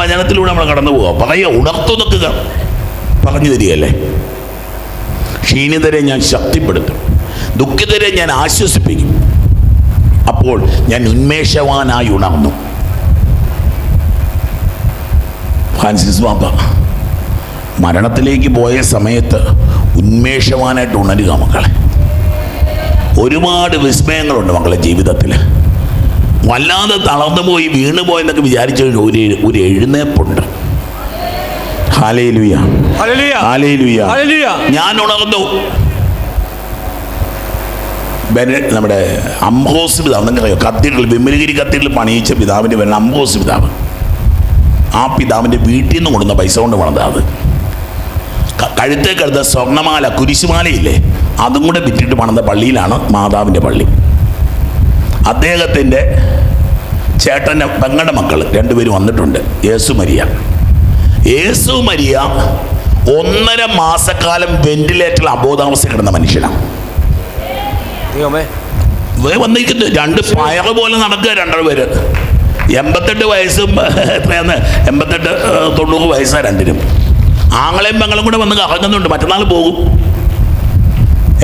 വചനത്തിലൂടെ നമ്മൾ കടന്നു പോവുക പറയുക ഉണർത്തു നിൽക്കുക പറഞ്ഞു തരികയല്ലേ? ക്ഷീണിതരെ ഞാൻ ശക്തിപ്പെടുത്തും. ദുഃഖിതരെ ഞാൻ ആശ്വസിപ്പിക്കും. അപ്പോൾ ഞാൻ ഉന്മേഷവാനായി ഉണർന്നു. ഫ്രാൻസിസ് ബാബ മരണത്തിലേക്ക് പോയ സമയത്ത് ഉന്മേഷവാനായിട്ട് ഉണരുക മക്കളെ. ഒരുപാട് വിസ്മയങ്ങളുണ്ട് മക്കളെ ജീവിതത്തിൽ വല്ലാതെ തളർന്നു പോയി വീണു പോയെന്നൊക്കെ വിചാരിച്ച ഒരു ഒരു എഴുന്നേപ്പുണ്ട്. ഞാൻ ഉണർന്നു. നമ്മുടെ അംബോസ് പിതാവ് നിങ്ങൾക്കറിയോ കത്തീഡ്രൽ വിമലഗിരി കത്തീഡ്രൽ പണിയിച്ച പിതാവിന്റെ പേരാണ് അംബോസ് പിതാവ്. ആ പിതാവിന്റെ വീട്ടിൽ നിന്ന് കൊടുക്കുന്ന പൈസ കൊണ്ട് വളർന്നത് അത്. ക- കഴുത്തേ കഴുത്ത സ്വർണമാല കുരിശുമാലയില്ലേ? അതും കൂടെ വിറ്റിട്ട് പണിത പള്ളിയിലാണ് മാതാവിന്റെ പള്ളി. അദ്ദേഹത്തിന്റെ ചേട്ടന്റെ പെങ്ങളുടെ മക്കൾ രണ്ടുപേരും വന്നിട്ടുണ്ട്. യേസു മരിയ. യേസു മരിയ ഒന്നര മാസക്കാലം വെന്റിലേറ്ററിൽ അബോധാവസ്ഥ കിടന്ന മനുഷ്യനാണ് വന്നിരിക്കുന്നു. രണ്ട് പയർ പോലെ നടക്കുക രണ്ടര പേര്. എൺപത്തെട്ട് വയസ്സും എത്രയാന്ന് എൺപത്തെട്ട് തൊണ്ണൂറ് വയസ്സാണ് രണ്ടിനും. ആങ്ങളെയും പെങ്ങളും കൂടെ വന്ന് കറങ്ങുന്നുണ്ട്. മറ്റന്നാൾ പോകും.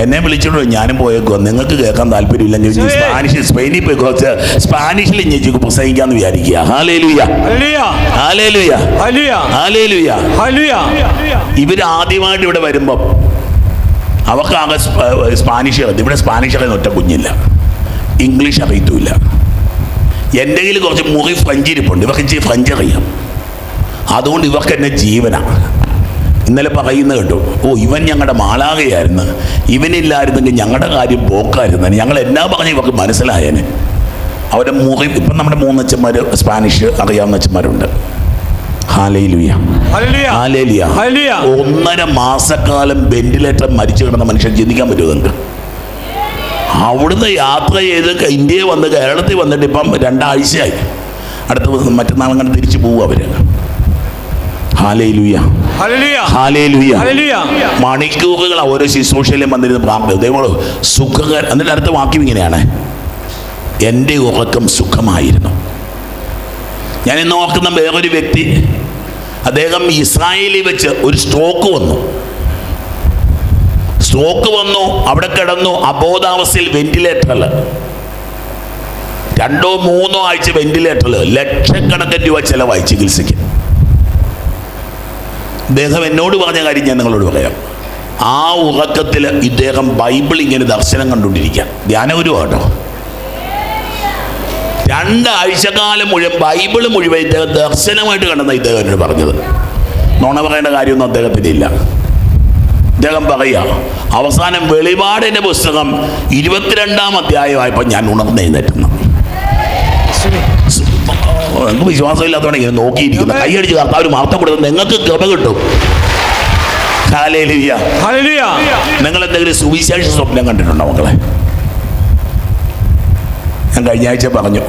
എന്നെ വിളിച്ചോണ്ട് ഞാനും പോയേക്കോ. നിങ്ങൾക്ക് കേൾക്കാൻ താല്പര്യമില്ലെങ്കിൽ സ്പാനിഷ് സ്പെയിനിൽ പോയി കുറച്ച് സ്പാനിഷിൽ ഇഞ്ഞേക്ക് പ്രസംഗിക്കാന്ന് വിചാരിക്കുക. ഇവർ ആദ്യമായിട്ട് ഇവിടെ വരുമ്പം അവർക്കാകെ സ്പ- സ്പാനിഷ് അറിയാം ഇവിടെ സ്പാനിഷ് അറിയുന്ന ഒറ്റ കുഞ്ഞില്ല. ഇംഗ്ലീഷ് അറിയത്തുമില്ല. എന്റെ കയ്യിൽ കുറച്ച് മുറി ഫ്രഞ്ച് ഇരിപ്പുണ്ട് ഇവർക്ക് ഫ്രഞ്ച് അറിയാം. അതുകൊണ്ട് ഇവർക്ക് എന്നെ ജീവനാണ്. ഇന്നലെ പറയുന്ന കേട്ടു ഓ ഇവൻ ഞങ്ങളുടെ മാലാകയായിരുന്നു ഇവനില്ലായിരുന്നെങ്കിൽ ഞങ്ങളുടെ കാര്യം പോക്കായിരുന്നു. ഞങ്ങൾ എന്നാ പറഞ്ഞ് ഇവർക്ക് മനസ്സിലായേനെ? അവരുടെ മുറി ഇപ്പം നമ്മുടെ മൂന്നച്ഛന്മാർ സ്പാനിഷ് അറിയാവുന്ന അച്ഛന്മാരുണ്ട്. ഒന്നര മാസക്കാലം വെന്റിലേറ്റർ മരിച്ചു കിടന്ന മനുഷ്യൻ ചിന്തിക്കാൻ നിങ്ങൾക്ക് അവിടുന്ന് യാത്ര ചെയ്ത് ഇന്ത്യയിൽ വന്ന് കേരളത്തിൽ വന്നിട്ട് ഇപ്പം രണ്ടാഴ്ചയായി. അടുത്ത ദിവസം മറ്റന്നാളങ്ങനെ തിരിച്ചു പോകും അവർ. മണിക്കൂറുകൾ ഓരോ ശുശ്രൂഷയിലും വന്നിരുന്ന് പ്രാർത്ഥന ദൈവങ്ങളോ സുഖകര എന്നിട്ട് അടുത്ത വാക്യം ഇങ്ങനെയാണ്. എന്റെ ഉറക്കം സുഖമായിരുന്നു. ഞാൻ ഇന്ന് ഓർക്കുന്ന വേറൊരു വ്യക്തി അദ്ദേഹം ഇസ്രായേലിൽ വെച്ച് ഒരു സ്ട്രോക്ക് വന്നു. സ്ട്രോക്ക് വന്നു അവിടെ കിടന്നു അബോധാവസ്ഥയിൽ വെന്റിലേറ്ററിൽ രണ്ടോ മൂന്നോ ആഴ്ച വെന്റിലേറ്ററിൽ ലക്ഷക്കണക്കിന് രൂപ ചിലവായി ചികിത്സയ്ക്ക്. ഇദ്ദേഹം എന്നോട് പറഞ്ഞ കാര്യം ഞാൻ നിങ്ങളോട് പറയാം. ആ ഉറക്കത്തിൽ ഇദ്ദേഹം ബൈബിൾ ഇങ്ങനെ ദർശനം കണ്ടുകൊണ്ടിരിക്കുക. ധ്യാനഗുരുവാട്ടോ. രണ്ടാഴ്ചക്കാലം മുഴുവൻ ബൈബിൾ മുഴുവൻ ഇദ്ദേഹം ദർശനമായിട്ട് കണ്ടെന്ന ഇദ്ദേഹം എന്നോട് പറഞ്ഞത്. നുണ പറയേണ്ട കാര്യമൊന്നും അദ്ദേഹത്തിന് ഇല്ല. അദ്ദേഹം പറയുക അവസാനം വെളിപാടിന്റെ പുസ്തകം ഇരുപത്തിരണ്ടാം അധ്യായമായപ്പോൾ ഞാൻ ഉണർന്നെഴുന്നേറ്റുന്നു. നിങ്ങൾക്ക് വിശ്വാസമില്ലാത്തവണ് ഇങ്ങനെ നോക്കിയിരിക്കുന്നു. കൈയടിച്ച് കർത്താവ് മഹത്വം കൊടുത്ത് നിങ്ങൾക്ക് കൃപ കിട്ടും. നിങ്ങൾ എന്തെങ്കിലും സുവിശേഷ സ്വപ്നം കണ്ടിട്ടുണ്ടോ മക്കളെ? ഞാൻ കഴിഞ്ഞ ആഴ്ച പറഞ്ഞു.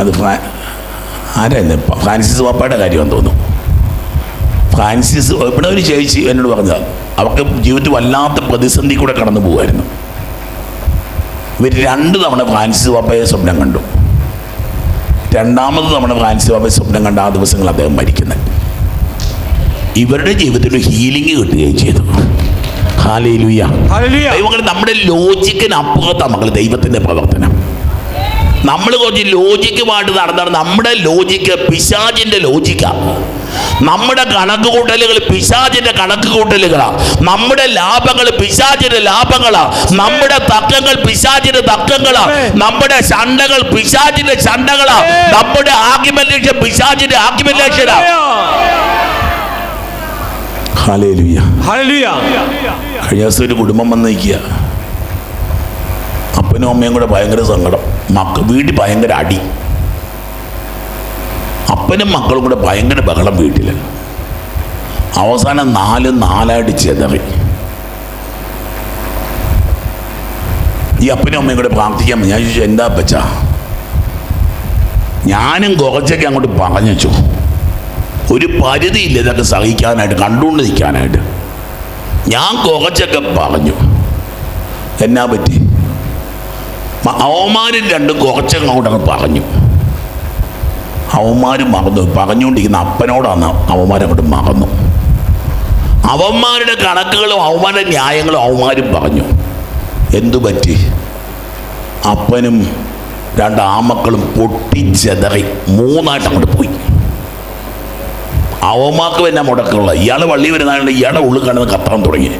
അത് ആരായിരുന്നു? ഫ്രാൻസിസ് പാപ്പയുടെ കാര്യമെന്ന് തോന്നുന്നു. ഫ്രാൻസിസ് ഇവിടെ ഒരു ചേച്ചി എന്നോട് പറഞ്ഞതാണ് അവർക്ക് ജീവിതത്തിൽ വല്ലാത്ത പ്രതിസന്ധി കൂടെ കടന്നു പോകുമായിരുന്നു. ഇവർ രണ്ട് തവണ ഫ്രാൻസിസ് പാപ്പയെ സ്വപ്നം കണ്ടു. രണ്ടാമത് തവണ ഫ്രാൻസിസ് പാപ്പയെ സ്വപ്നം കണ്ട ആ ദിവസങ്ങൾ അദ്ദേഹം മരിക്കുന്നത്. ഇവരുടെ ജീവിതത്തിൽ ഹീലിംഗ് കിട്ടുകയും ചെയ്തു. Hallelujah hallelujah. ദൈവങ്ങൾ നമ്മുടെ ലോജിക്കിന് അപ്പുറത്താണ് മക്കൾ ദൈവത്തിന്റെ പ്രവർത്തനം. നമ്മൾ കുറച്ച് ലോജിക്കുമായിട്ട് നടന്നാൽ നമ്മുടെ ലോജിക്ക് പിശാചിന്റെ ലോജിക്കാണ് നമ്മുടെ കണക്ക് കൂട്ടലുകൾ പിശാചിന്റെ കണക്ക് കൂട്ടലുകളാണ് നമ്മുടെ ലാഭങ്ങൾ പിശാചിന്റെ ലാഭങ്ങളാ. നമ്മുടെ തക്കങ്ങൾ പിശാചിന്റെ തക്കങ്ങളാണ് നമ്മുടെ ചണ്ടകൾ പിശാചിന്റെ ചണ്ടകളാണ് നമ്മുടെ ആക്യുമെന്റേഷൻ പിശാചിന്റെ ഹല്ലേലൂയ. കഴിഞ്ഞ ദിവസം ഒരു കുടുംബം വന്നിരിക്കുക. അപ്പനും അമ്മയും കൂടെ ഭയങ്കര സങ്കടം. മക്ക വീട്ടിൽ ഭയങ്കര അടി. അപ്പനും മക്കളും കൂടെ ഭയങ്കര ബഹളം വീട്ടിൽ അവസാനം നാല് നാലായിട്ട് ചെതറി. ഈ അപ്പനും അമ്മയും കൂടെ പ്രാർത്ഥിക്കാൻ ഞാൻ ചോദിച്ചു എന്താ അപ്പച്ച? ഞാനും കുറച്ചൊക്കെ അങ്ങോട്ട് പറഞ്ഞു വെച്ചു ഒരു പരിധിയില്ല ഇതൊക്കെ സഹിക്കാനായിട്ട് കണ്ടുകൊണ്ട് നിൽക്കാനായിട്ട് ഞാൻ കുറച്ചൊക്കെ പറഞ്ഞു. എന്നാ പറ്റി? അവന്മാരും രണ്ടും കുറച്ചും അങ്ങോട്ട് അങ്ങ് പറഞ്ഞു. അവന്മാർ മറന്നു. പറഞ്ഞുകൊണ്ടിരിക്കുന്ന അപ്പനോടാണ് അവന്മാരങ്ങോട്ട് മറന്നു. അവന്മാരുടെ കണക്കുകളും അവന്മാരുടെ ന്യായങ്ങളും അവന്മാരും പറഞ്ഞു. എന്തു പറ്റി? അപ്പനും രണ്ട് ആമക്കളും പൊട്ടിച്ചെതറി മൂന്നായിട്ട് അങ്ങോട്ട് പോയി. അവന്മാർക്ക് തന്നെ മുടക്കമുള്ള ഇയാൾ വള്ളി വരുന്നതാണ് ഇയാളെ ഉള്ളിൽ കിടന്ന് കത്താൻ തുടങ്ങി.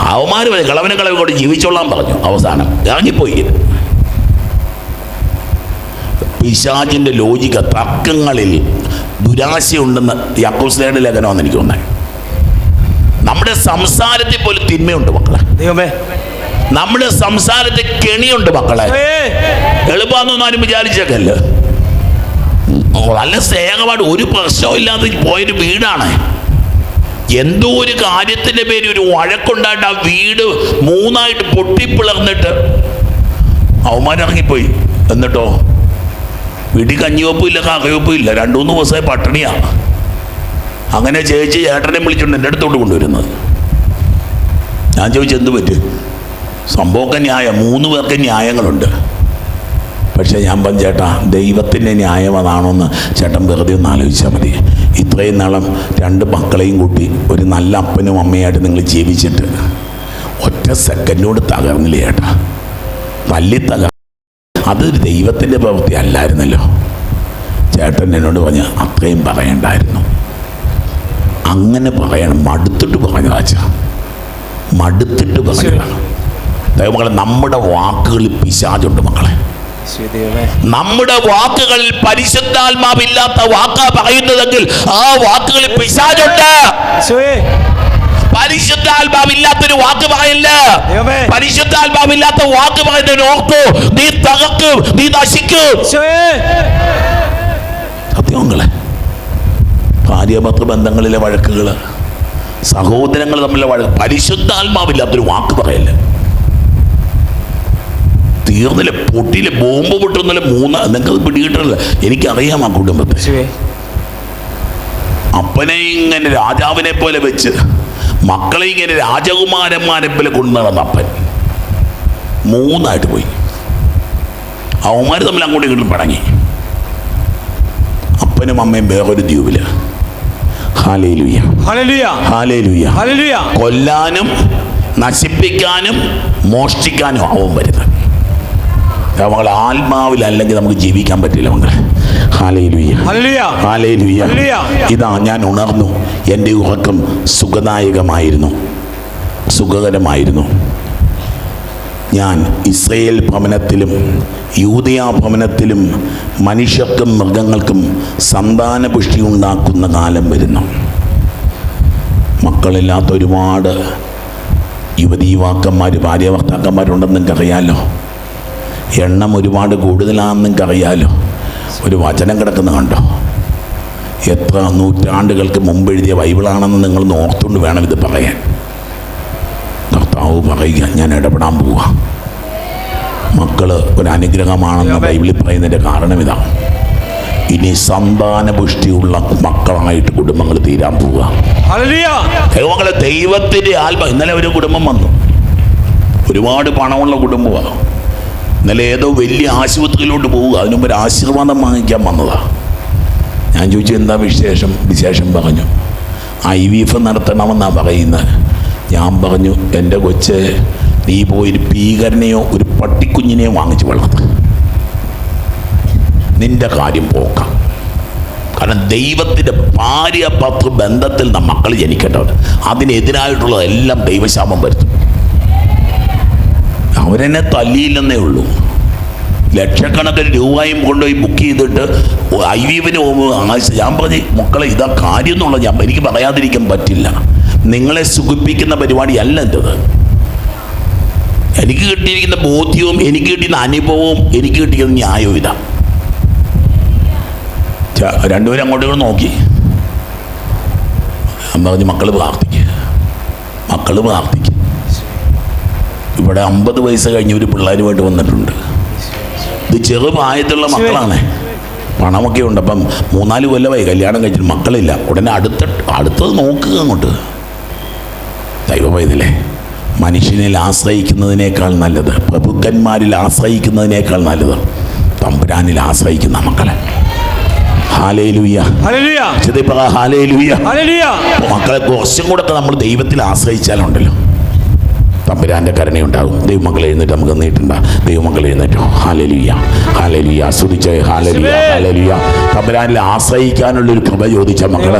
അവന്മാർ കളവനെ കളവ് കൊണ്ട് ജീവിച്ചോളാൻ പറഞ്ഞു. അവസാനം ഇറങ്ങിപ്പോയി. പിശാചിന്റെ ലോജിക തർക്കങ്ങളിൽ ദുരാശയുണ്ടെന്ന് യാക്കോസ്ലേയുടെ ലേഖനമെന്ന് എനിക്ക് തോന്നുന്നത് നമ്മുടെ സംസാരത്തിൽ പോലും തിന്മയുണ്ട് മക്കളെ. ദൈവമേ. നമ്മുടെ സംസാരത്തെ കെണിയുണ്ട് മക്കളെ. എളുപ്പമെന്നൊന്നും ആരും വിചാരിച്ചേക്കല്ല. നല്ല സ്നേഹമായിട്ട് ഒരു പ്രശ്നവും ഇല്ലാതെ പോയൊരു വീടാണ്. എന്തോ ഒരു കാര്യത്തിന്റെ പേര് ഒരു വഴക്കുണ്ടായിട്ട് ആ വീട് മൂന്നായിട്ട് പൊട്ടിപ്പിളർന്നിട്ട് അവന്മാരിറങ്ങിപ്പോയി. എന്നിട്ടോ? വീട്ടിൽ കഞ്ഞിവെപ്പും ഇല്ല കാക്കവെപ്പും ഇല്ല രണ്ടു മൂന്ന് ദിവസമായി പട്ടിണിയാ. അങ്ങനെ ചേച്ചി ചേട്ടനെ വിളിച്ചുകൊണ്ട് എന്റെ അടുത്തോട്ട് കൊണ്ടുവരുന്നത്. ഞാൻ ചോദിച്ചു എന്ത് പറ്റും? സംഭവമൊക്കെ ന്യായം. മൂന്ന് പേർക്ക് ന്യായങ്ങളുണ്ട്. പക്ഷേ ഞാൻ പറഞ്ഞു ചേട്ടാ ദൈവത്തിന്റെ ന്യായം അതാണോ എന്ന് ചേട്ടൻ വെറുതെ ഒന്ന് ആലോചിച്ചാൽ മതി. ഇത്രയും നാളം രണ്ട് മക്കളെയും കൂട്ടി ഒരു നല്ല അപ്പനും അമ്മയായിട്ട് നിങ്ങൾ ജീവിച്ചിട്ട് ഒറ്റ സെക്കൻഡോട് തകർന്നില്ല ചേട്ടാ തല്ലി തകർ അതൊരു ദൈവത്തിന്റെ പ്രവൃത്തി അല്ലായിരുന്നല്ലോ. ചേട്ടൻ എന്നോട് പറഞ്ഞ് അത്രയും പറയണ്ടായിരുന്നു. അങ്ങനെ പറയണം. മടുത്തിട്ട് പറഞ്ഞു പറഞ്ഞതാച്ചാ മടുത്തിട്ട് പറഞ്ഞതാണ് ദൈവമക്കളെ നമ്മുടെ വാക്കുകളിൽ പിശാചുണ്ട് മക്കളെ. നമ്മുടെ വാക്കുകളിൽ പരിശുദ്ധാത്മാവില്ലാത്ത വാക്കാ പറയുന്നതെങ്കിൽ ആ വാക്കുകളിൽ പിശാചുണ്ട്. പരിശുദ്ധാത്മാവില്ലാത്തൊരു വാക്ക് പറയില്ല? പരിശുദ്ധാത്മാവില്ലാത്ത വാക്ക് പറയുന്നതിന് ഓർക്കോ. നീ തകർക്കും നീ നശിക്കും. യേശുവേ. സത്യമങ്ങളെ ഭാര്യാഭർത്തൃ ബന്ധങ്ങളിലെ വഴക്കുകൾ സഹോദരങ്ങൾ തമ്മിലെ വഴക്ക് പരിശുദ്ധാത്മാവില്ലാത്തൊരു വാക്ക് പറയല്ല? തീർന്നില്ല പൊട്ടിയില്ല ബോംബ് പൊട്ടുന്നില്ല മൂന്ന് നിങ്ങൾ പിടികിട്ടില്ല എനിക്കറിയാം ആ കുടുംബത്തെ. അപ്പനെ ഇങ്ങനെ രാജാവിനെ പോലെ വെച്ച് മക്കളെ ഇങ്ങനെ രാജകുമാരന്മാരെ പോലെ കൊണ്ടു നടന്ന അപ്പൻ. മൂന്നായിട്ട് പോയി. അവന്മാർ തമ്മിൽ അങ്ങോട്ടും ഇങ്ങോട്ടും പടങ്ങി. അപ്പനും അമ്മയും വേറൊരു ദ്വീപിൽ. കൊല്ലാനും നശിപ്പിക്കാനും മോഷ്ടിക്കാനും അവൻ വരുന്നത്. നമ്മൾ ആത്മാവിലല്ലെങ്കിൽ നമുക്ക് ജീവിക്കാൻ പറ്റില്ല മക്കളെ. ഇതാ ഞാൻ ഉണർന്നു. എന്റെ ഉറക്കം സുഖദായകമായിരുന്നു. സുഖകരമായിരുന്നു. ഞാൻ ഇസ്രയേൽ ഭവനത്തിലും യൂതയ ഭവനത്തിലും മനുഷ്യർക്കും മൃഗങ്ങൾക്കും സന്താനപുഷ്ടി ഉണ്ടാക്കുന്ന കാലം വരുന്നു. മക്കളില്ലാത്ത ഒരുപാട് യുവതി യുവാക്കന്മാർ ഭാര്യ ഭർത്താക്കന്മാരുണ്ടെന്ന് നിങ്ങൾക്കറിയാലോ. എണ്ണം ഒരുപാട് കൂടുതലാണെന്ന് അറിയാലും ഒരു വചനം കിടക്കുന്ന കണ്ടോ? എത്ര നൂറ്റാണ്ടുകൾക്ക് മുമ്പ് എഴുതിയ ബൈബിളാണെന്ന് നിങ്ങൾ ഓർത്തുകൊണ്ട് വേണം ഇത് പറയാൻ. കർത്താവ് പറയുക ഞാൻ ഇടപെടാൻ പോവുക. മക്കൾ ഒരു അനുഗ്രഹമാണെന്ന് ബൈബിളിൽ പറയുന്നതിന്റെ കാരണം ഇതാണ് ഇനി സന്താന പുഷ്ടിയുള്ള മക്കളായിട്ട് കുടുംബങ്ങൾ തീരാൻ പോവുക. ദൈവങ്ങളെ ദൈവത്തിന്റെ ആത്മ ഇന്നലെ ഒരു കുടുംബം വന്നു. ഒരുപാട് പണമുള്ള കുടുംബമാണ് ഇന്നലെ ഏതോ വലിയ ആശുപത്രിയിലോട്ട് പോവുക. അതിനു ഒരു ആശീർവാദം വാങ്ങിക്കാൻ വന്നതാണ് ഞാൻ ചോദിച്ചു എന്താ വിശേഷം? വിശേഷം പറഞ്ഞു ഐ വി എഫ് നടത്തണമെന്നാണ് പറയുന്നത് ഞാൻ പറഞ്ഞു എന്റെ കൊച്ച് നീ പോയി ഒരു ഭീകരനെയോ ഒരു പട്ടിക്കുഞ്ഞിനെയോ വാങ്ങിച്ച് വളർത്ത് നിന്റെ കാര്യം പോക്കാം. കാരണം ദൈവത്തിന്റെ ഭാര്യ പത്ര ബന്ധത്തിൽ മക്കൾ ജനിക്കേണ്ടവർ അതിനെതിരായിട്ടുള്ള എല്ലാം ദൈവശാപം വരുത്തും. അവരെന്നെ തല്ലിയില്ലെന്നേ ഉള്ളൂ. ലക്ഷക്കണക്കിന് രൂപയും കൊണ്ടുപോയി ബുക്ക് ചെയ്തിട്ട് ഐ വി എഫിന് പോകുമ്പോൾ ഞാൻ പറഞ്ഞു മക്കളെ ഇതാ കാര്യം എന്നുള്ള ഞാൻ എനിക്ക് പറയാതിരിക്കാൻ പറ്റില്ല. നിങ്ങളെ സുഖിപ്പിക്കുന്ന പരിപാടിയല്ല എന്റെത് എനിക്ക് കിട്ടിയിരിക്കുന്ന ബോധ്യവും എനിക്ക് കിട്ടിയിരുന്ന അനുഭവവും എനിക്ക് കിട്ടിയിരുന്ന ന്യായവും ഇതാ. രണ്ടുപേരും അങ്ങോട്ടും കൂടെ നോക്കി. ഞാൻ പറഞ്ഞു മക്കൾ പ്രാർത്ഥിക്കുക മക്കൾ പ്രാർത്ഥിക്കുക ഇവിടെ അമ്പത് വയസ്സ് കഴിഞ്ഞ ഒരു പിള്ളേരുമായിട്ട് വന്നിട്ടുണ്ട്. ഇത് ചെറുപ്രായത്തിലുള്ള മക്കളാണ്. പണമൊക്കെ ഉണ്ട്. അപ്പം മൂന്നാൽ കൊല്ലമായി കല്യാണം കഴിച്ചിട്ട് മക്കളില്ല. ഉടനെ അടുത്ത അടുത്തത് നോക്കുക അങ്ങോട്ട്. ദൈവമായതില്ലേ മനുഷ്യനിൽ ആശ്രയിക്കുന്നതിനേക്കാൾ നല്ലത് പ്രഭുക്കന്മാരിൽ ആശ്രയിക്കുന്നതിനേക്കാൾ നല്ലത് തമ്പുരാനിൽ ആശ്രയിക്കുന്ന മക്കളെ. മക്കളെ കുറച്ചും കൂടെ നമ്മൾ ദൈവത്തിൽ ആശ്രയിച്ചാലുണ്ടല്ലോ. തമ്പുരാന്റെ കരുണയുണ്ടാകും. ദൈവമക്കൾ എഴുന്നേറ്റ് നമുക്ക് നീട്ടണ്ട ദൈവമക്കൾ എഴുന്നേറ്റോ. ഹാലലിയ ഹാലലിയ ആസ്വദിച്ച് ഹാലലിയ ഹാലലിയ തമ്പുരാനിൽ ആശ്രയിക്കാനുള്ള ഒരു കൃപ ചോദിച്ച മക്കൾ.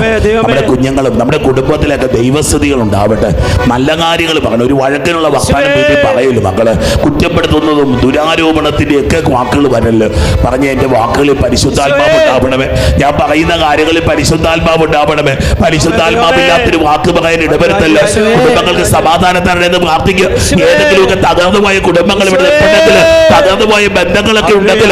നമ്മുടെ കുഞ്ഞുങ്ങളും നമ്മുടെ കുടുംബത്തിലൊക്കെ ദൈവസ്ഥിതികൾ ഉണ്ടാവട്ടെ. നല്ല കാര്യങ്ങൾ പറയണം. ഒരു വഴക്കിനുള്ള വസ്ത്രം. വീട്ടിൽ പറയല്ലോ മക്കൾ. കുറ്റപ്പെടുത്തുന്നതും ദുരാരോപണത്തിന്റെ ഒക്കെ വാക്കുകൾ വരല്ലോ പറഞ്ഞ എന്റെ വാക്കുകളിൽ പരിശുദ്ധാത്മാവ്. ഉണ്ടാവണമേ. ഞാൻ പറയുന്ന കാര്യങ്ങളിൽ പരിശുദ്ധാത്മാവ് ഉണ്ടാവണമേ. പരിശുദ്ധാത്മാവില്ലാത്തൊരു വാക്ക് പറയാൻ ഇടവരുത്തല്ലോ. കുടുംബങ്ങൾക്ക് സമാധാനത്താണെന്ന് പ്രാർത്ഥിക്കുക യേശുവേ. ഏതെങ്കിലുമൊക്കെ തകർന്നുപോയ കുടുംബങ്ങൾ ഇവിടെ ഉണ്ടെങ്കിൽ തകർന്നുപോയ ബന്ധങ്ങളൊക്കെ ഉണ്ടെങ്കിൽ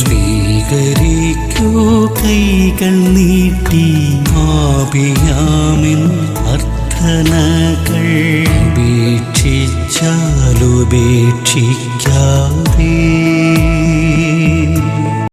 സ്വീകരിക്കൂ. കൈകൾ നീട്ടി ആപിയാമിൻ അർത്ഥനകൾ ഉപേക്ഷിച്ചാലുപേക്ഷിക്കാ